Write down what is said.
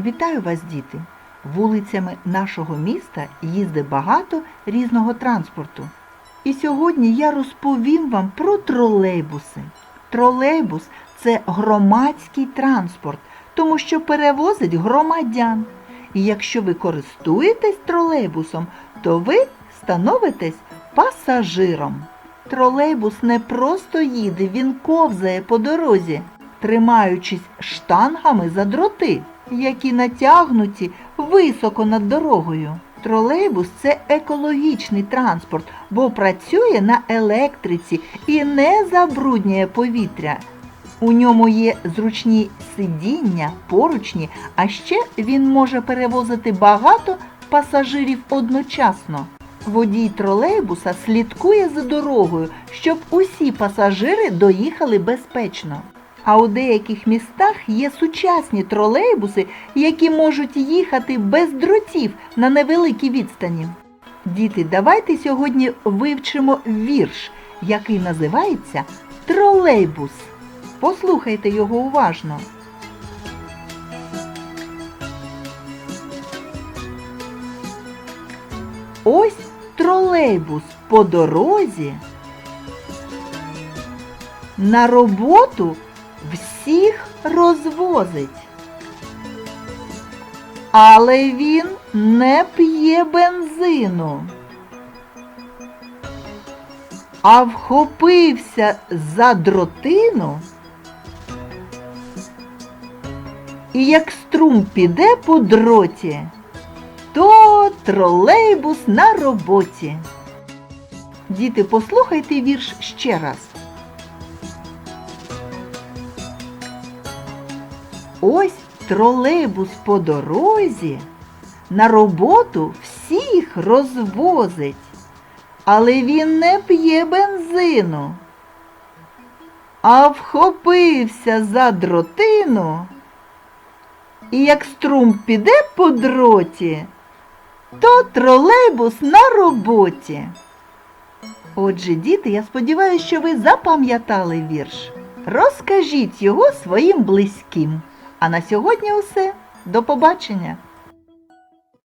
Вітаю вас, діти! Вулицями нашого міста їздить багато різного транспорту. І сьогодні я розповім вам про тролейбуси. Тролейбус це громадський транспорт, тому що перевозить громадян. І якщо ви користуєтесь тролейбусом, то ви становитесь пасажиром. Тролейбус не просто їде, він ковзає по дорозі, тримаючись штангами за дроти, які натягнуті високо над дорогою. Тролейбус це екологічний транспорт, бо працює на електриці і не забруднює повітря. У ньому є зручні сидіння, поручні, а ще він може перевозити багато пасажирів одночасно. Водій тролейбуса слідкує за дорогою, щоб усі пасажири доїхали безпечно. А у деяких містах є сучасні тролейбуси, які можуть їхати без дротів на невеликій відстані. Діти, давайте сьогодні вивчимо вірш, який називається Тролейбус. Послухайте його уважно. Ось тролейбус по дорозі. На роботу всіх розвозить. Але він не п'є бензину. А вхопився за дротину. І як струм піде по дроті, то тролейбус на роботі. Діти, послухайте вірш ще раз. Ось тролейбус по дорозі на роботу всіх розвозить, але він не п'є бензину, а вхопився за дротину. І як струм піде по дроті, то тролейбус на роботі. Отже, діти, я сподіваюся, що ви запам'ятали вірш. Розкажіть його своїм близьким. А на сьогодні усе. До побачення!